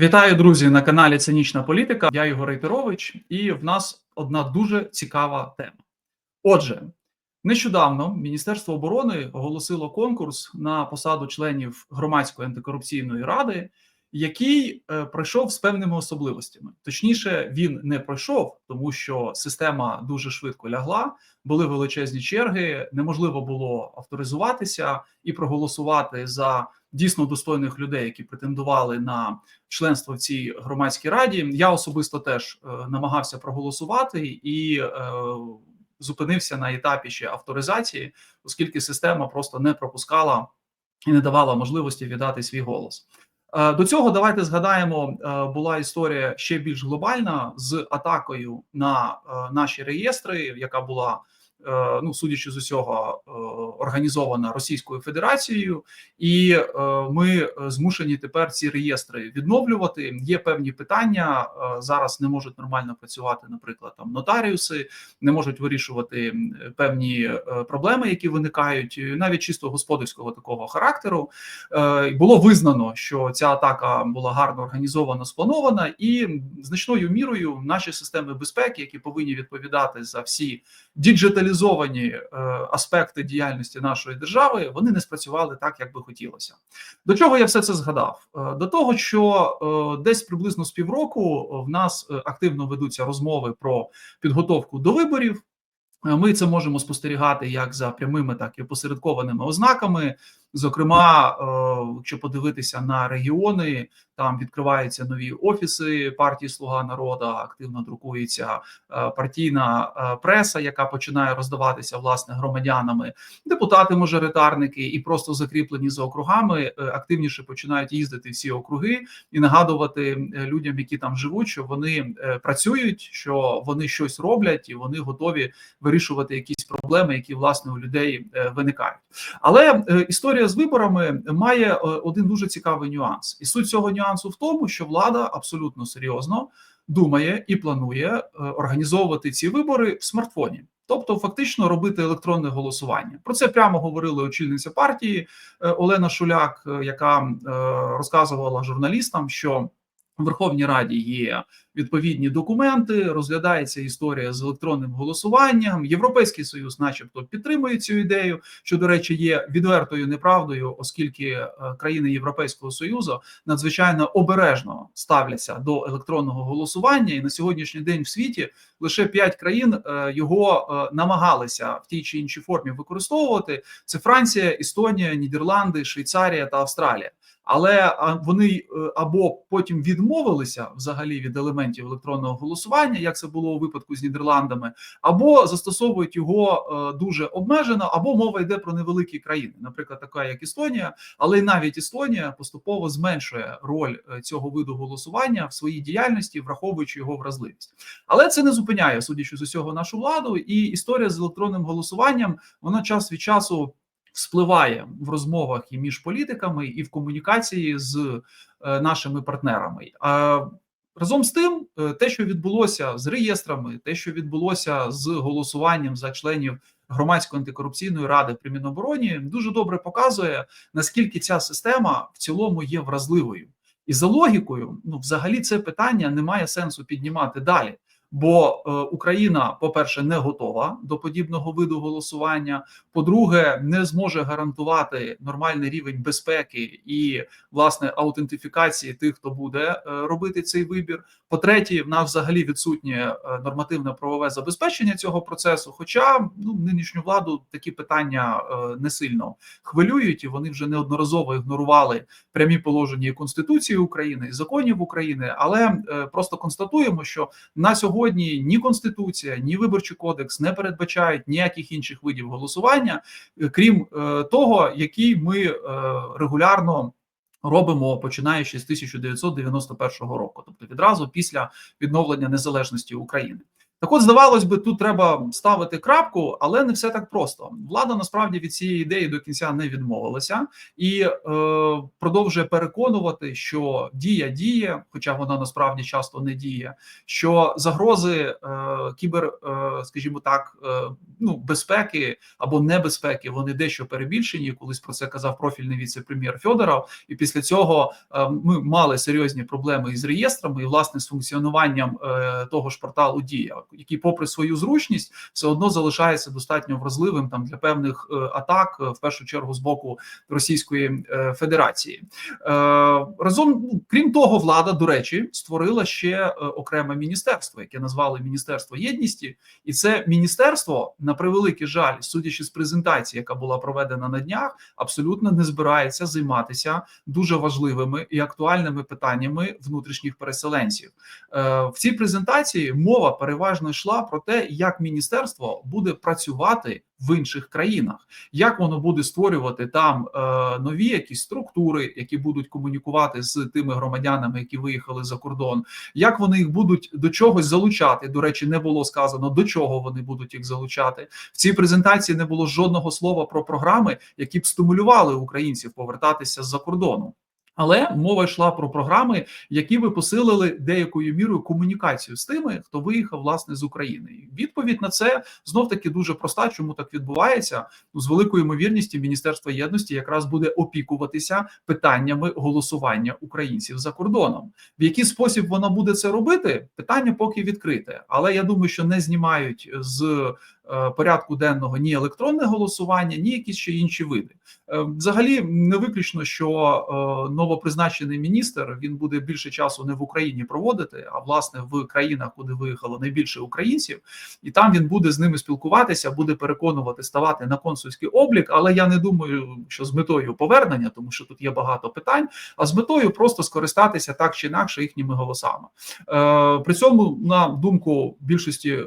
Вітаю, друзі, на каналі Цинічна Політика. Я Ігор Рейтерович, і в нас одна дуже цікава тема. Отже, нещодавно Міністерство оборони оголосило конкурс на посаду членів громадської антикорупційної ради, який е, пройшов з певними особливостями. Точніше, він не пройшов, тому що система дуже швидко лягла, були величезні черги, неможливо було авторизуватися і проголосувати за дійсно достойних людей, які претендували на членство в цій громадській раді. Я особисто теж е, намагався проголосувати і е, зупинився на етапі ще авторизації, оскільки система просто не пропускала і не давала можливості віддати свій голос. Е, До цього давайте згадаємо, е, була історія ще більш глобальна з атакою на е, наші реєстри, яка була ну судячи з усього, е, організована Російською Федерацією, і е, ми е, змушені тепер ці реєстри відновлювати. Є певні питання е, зараз. Не можуть нормально працювати, наприклад, там нотаріуси, не можуть вирішувати певні е, проблеми, які виникають, е, навіть чисто господарського такого характеру. Е, Було визнано, що ця атака була гарно організована, спланована, і значною мірою наші системи безпеки, які повинні відповідати за всі діджиталізовані е, аспекти діяльності нашої держави, вони не спрацювали так, як би хотілося. До чого я все це згадав? Е, До того, що е, десь приблизно з півроку в нас активно ведуться розмови про підготовку до виборів. Ми це можемо спостерігати як за прямими, так і посередкованими ознаками. Зокрема, е, якщо подивитися на регіони, там відкриваються нові офіси партії Слуга народу, активно друкується е, партійна е, преса, яка починає роздаватися власне громадянами. Депутати, мажоритарники і просто закріплені за округами, активніше починають їздити всі округи і нагадувати людям, які там живуть, що вони працюють, що вони щось роблять, і вони готові вирішувати якісь проблеми, які власне у людей виникають. Але е, історія з виборами має е, один дуже цікавий нюанс, і суть цього нюансу в тому, що влада абсолютно серйозно думає і планує е, організовувати ці вибори в смартфоні. Тобто, фактично робити електронне голосування. Про це прямо говорила очільниця партії е, Олена Шуляк, яка розказувала журналістам, що в Верховній Раді є відповідні документи, розглядається історія з електронним голосуванням. Європейський союз, начебто, підтримує цю ідею, що до речі, є відвертою неправдою, оскільки е, країни Європейського союзу надзвичайно обережно ставляться до електронного голосування, і на сьогоднішній день в світі лише п'ять країн е, його е, намагалися в тій чи іншій формі використовувати: це Франція, Естонія, Нідерланди, Швейцарія та Австралія. Але вони е, або потім відмовилися взагалі від елементів електронного голосування, як це було у випадку з Нідерландами, або застосовують його е, дуже обмежено, або мова йде про невеликі країни, наприклад, така як Естонія, але й навіть Естонія поступово зменшує роль е, цього виду голосування в своїй діяльності, враховуючи його вразливість. Але це не зупиняє, судячи з усього, нашу владу, і історія з електронним голосуванням вона час від часу вспливає в розмовах і між політиками, і в комунікації з е, нашими партнерами. А разом з тим, е, те, що відбулося з реєстрами, те, що відбулося з голосуванням за членів громадської антикорупційної ради при Мінобороні, дуже добре показує наскільки ця система в цілому є вразливою. І за логікою, ну взагалі, це питання не має сенсу піднімати далі. Бо е, Україна, по-перше, не готова до подібного виду голосування. По-друге, не зможе гарантувати нормальний рівень безпеки і власне аутентифікації тих, хто буде е, робити цей вибір. По-третє, в нас взагалі відсутнє е, нормативне правове забезпечення цього процесу. Хоча ну нинішню владу такі питання не сильно хвилюють, і вони вже неодноразово ігнорували прямі положення і Конституції України і законів України. Але просто констатуємо, що на сьогодні ні Конституція, ні виборчий кодекс не передбачають ніяких інших видів голосування, е, крім е, того, який ми е, регулярно. Робимо починаючи з 1991 року, тобто відразу після відновлення незалежності України. Так, от, здавалось би, тут треба ставити крапку, але не все так просто. Влада насправді від цієї ідеї до кінця не відмовилася і е, продовжує переконувати, що дія діє, хоча вона насправді часто не діє. Що загрози е, кібер, е, скажімо так, е, ну безпеки або небезпеки, вони дещо перебільшені. Колись про це казав профільний віце-прем'єр Федоров. І після цього е, ми мали серйозні проблеми із реєстрами і власне з функціонуванням е, того ж порталу Дія, який, попри свою зручність, все одно залишається достатньо вразливим там для певних е, атак, е, в першу чергу з боку Російської е, Федерації. Разом ну, крім того, влада до речі створила ще окреме міністерство, яке назвали Міністерство єдності, і це міністерство на превеликий жаль, судячи з презентації, яка була проведена на днях, абсолютно не збирається займатися дуже важливими і актуальними питаннями внутрішніх переселенців. В цій презентації мова переважно йшла про те, як міністерство буде працювати в інших країнах, як воно буде створювати там е, нові якісь структури, які будуть комунікувати з тими громадянами, які виїхали за кордон, як вони їх будуть до чогось залучати. До речі, не було сказано до чого вони будуть їх залучати. В цій презентації не було жодного слова про програми, які б стимулювали українців повертатися з-за кордону. Але мова йшла про програми, які би посилили деякою мірою комунікацію з тими, хто виїхав власне з України. І Відповідь на це знов таки дуже проста. Чому так відбувається? Ну, з великою ймовірністю Міністерство єдності якраз буде опікуватися питаннями голосування українців за кордоном. В який спосіб вона буде це робити? Питання поки відкрите, але я думаю, що не знімають з порядку денного ні електронне голосування, ні якісь ще інші види. Е, Взагалі не виключно, що е, новопризначений міністр він буде більше часу не в Україні проводити, а власне в країнах, куди виїхало найбільше українців, і там він буде з ними спілкуватися, буде переконувати ставати на консульський облік. Але я не думаю, що з метою повернення, тому що тут є багато питань, а з метою просто скористатися так чи інакше їхніми голосами. Е, При цьому, на думку більшості е,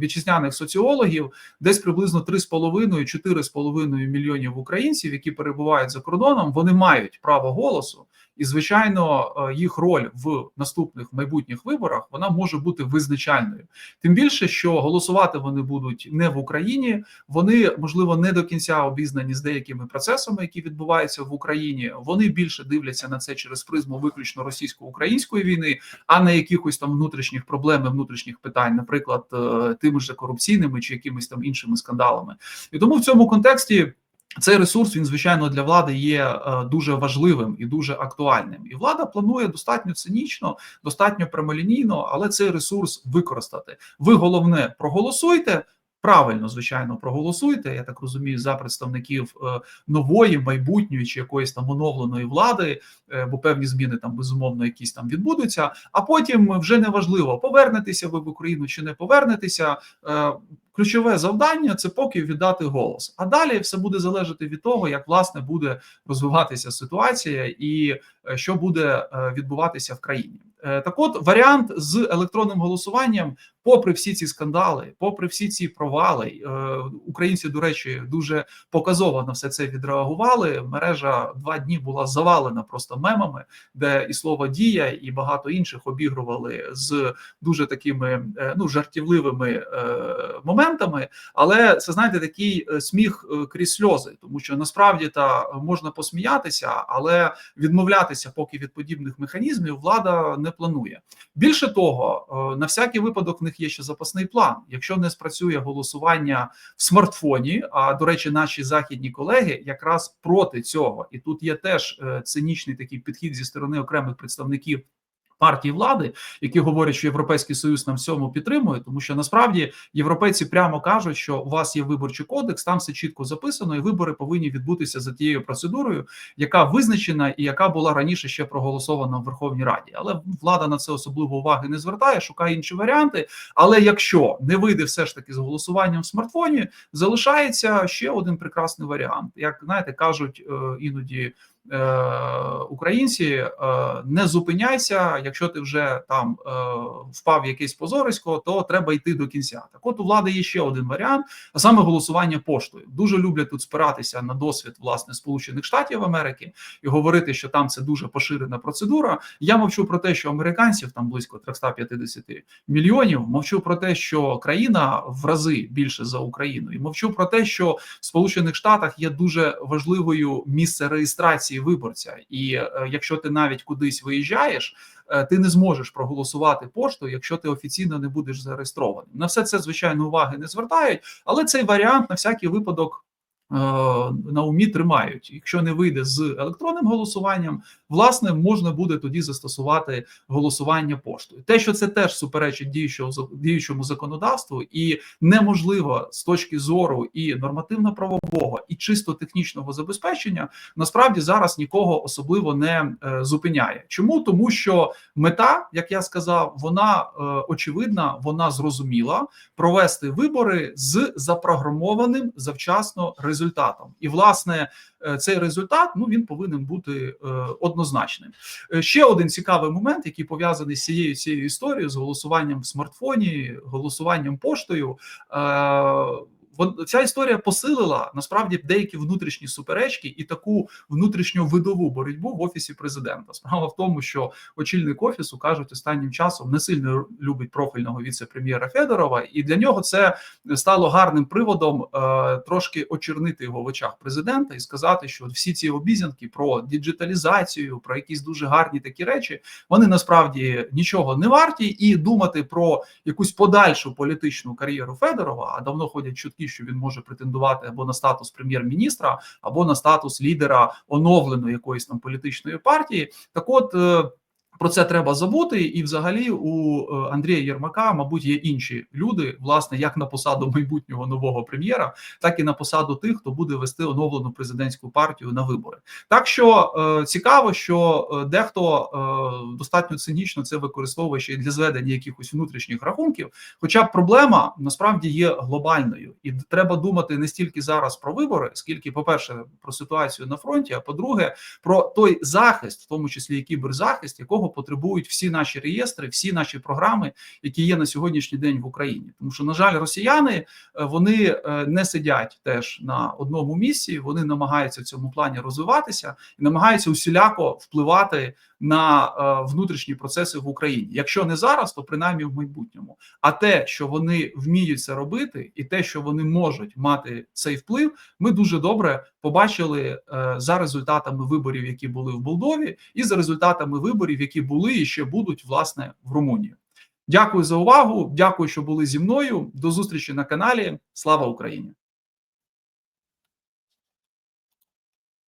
вітчизняних соціологів, десь приблизно 3,5-4,5 мільйонів українців, які перебувають за кордоном, вони мають право голосу, і звичайно, е, їх роль в наступних майбутніх виборах вона може бути визначальною. Тим більше, що голосувати вони будуть не в Україні, вони можливо не до кінця обізнані з деякими процесами, які відбуваються в Україні. Вони більше дивляться на це через призму виключно російсько-української війни, а не якихось там внутрішніх проблем, внутрішніх питань, наприклад, е, тими ж корупційними чи якимись там іншими скандалами. І тому в цьому контексті. Цей ресурс він звичайно для влади є е, дуже важливим і дуже актуальним. І влада планує достатньо цинічно, достатньо прямолінійно, але цей ресурс використати. Ви головне проголосуйте. Правильно, звичайно, проголосуйте. Я так розумію, за представників е, нової, майбутньої чи якоїсь там оновленої влади, е, бо певні зміни там безумовно якісь там відбудуться. А потім вже не важливо, повернетеся ви в Україну чи не повернетеся. Ключове завдання це поки віддати голос. А далі все буде залежати від того, як власне буде розвиватися ситуація і е, що буде е, відбуватися в країні. Е, Так, от варіант з електронним голосуванням, попри всі ці скандали, попри всі ці провали, українці, до речі, дуже показово на все це відреагували. Мережа два дні була завалена просто мемами, де і слово дія, і багато інших обігрували з дуже такими ну жартівливими е, моментами. Але це знаєте, такий е, сміх е, крізь сльози, тому що насправді та можна посміятися, але відмовлятися поки від подібних механізмів влада не планує. Більше того, е, на всякий випадок в них є ще запасний план. Якщо не спрацює голосування в смартфоні, а до речі, наші західні колеги якраз проти цього, і тут є теж цинічний такий підхід зі сторони окремих представників. Партії влади, які говорять, що європейський союз нам в цьому підтримує, тому що насправді європейці прямо кажуть, що у вас є виборчий кодекс, там все чітко записано, і вибори повинні відбутися за тією процедурою, яка визначена і яка була раніше ще проголосована в Верховній Раді. Але влада на це особливо уваги не звертає, шукає інші варіанти. Але якщо не вийде все ж таки з голосуванням в смартфоні, залишається ще один прекрасний варіант. Як знаєте, кажуть е, іноді українці, е, не зупиняйся. Якщо ти вже там е, впав в якесь позорисько, то треба йти до кінця. Так, от у влади є ще один варіант, а саме голосування поштою. Дуже люблять тут спиратися на досвід власне Сполучених Штатів Америки і говорити, що там це дуже поширена процедура. Я мовчу про те, що американців там близько 350 мільйонів. Мовчу про те, що країна в рази більше за Україну, і мовчу про те, що в Сполучених Штатах є дуже важливою місце реєстрації виборця, і е, якщо ти навіть кудись виїжджаєш, е, ти не зможеш проголосувати поштою, якщо ти офіційно не будеш зареєстрований. На все це звичайно уваги не звертають, але цей варіант на всякий випадок. Е, На умі тримають, якщо не вийде з електронним голосуванням, власне можна буде тоді застосувати голосування поштою. Те, що це теж суперечить діючого діючому законодавству, і неможливо з точки зору і нормативно-правового, і чисто технічного забезпечення, насправді зараз нікого особливо не е, зупиняє. Чому тому, що мета, як я сказав, вона е, очевидна, вона зрозуміла провести вибори з запрограмованим завчасно результатом, і власне е, цей результат ну він повинен бути е, однозначним. Е, Ще один цікавий момент, який пов'язаний з цією цією історією з голосуванням в смартфоні, голосуванням поштою. Ця історія посилила насправді деякі внутрішні суперечки і таку внутрішньовидову боротьбу в офісі президента. Справа в тому, що очільник офісу кажуть останнім часом не сильно любить профільного віце-прем'єра Федорова, і для нього це стало гарним приводом е, трошки очернити його в очах президента і сказати, що всі ці обіцянки про діджиталізацію, про якісь дуже гарні такі речі, вони насправді нічого не варті, і думати про якусь подальшу політичну кар'єру Федорова, а давно ходять чутки, що він може претендувати або на статус прем'єр-міністра, або на статус лідера оновленої якоїсь там політичної партії. Так, от. Про це треба забути, і взагалі у е, Андрія Єрмака, мабуть, є інші люди, власне, як на посаду майбутнього нового прем'єра, так і на посаду тих, хто буде вести оновлену президентську партію на вибори. Так що е, цікаво, що е, дехто достатньо цинічно це використовує ще для зведення якихось внутрішніх рахунків. Хоча проблема насправді є глобальною, і треба думати не стільки зараз про вибори, скільки, по-перше, про ситуацію на фронті, а по-друге, про той захист, в тому числі кіберзахист, якого потребують всі наші реєстри, всі наші програми, які є на сьогоднішній день в Україні. Тому що, на жаль, росіяни е, вони е, не сидять теж на одному місці, вони намагаються в цьому плані розвиватися і намагаються усіляко впливати на е, внутрішні процеси в Україні. Якщо не зараз, то принаймні в майбутньому. А те, що вони вміють це робити, і те, що вони можуть мати цей вплив, ми дуже добре побачили за результатами виборів, які були в Молдові, і за результатами виборів, були і ще будуть власне в Румунії. Дякую за увагу. Дякую, що були зі мною. До зустрічі на каналі. Слава Україні!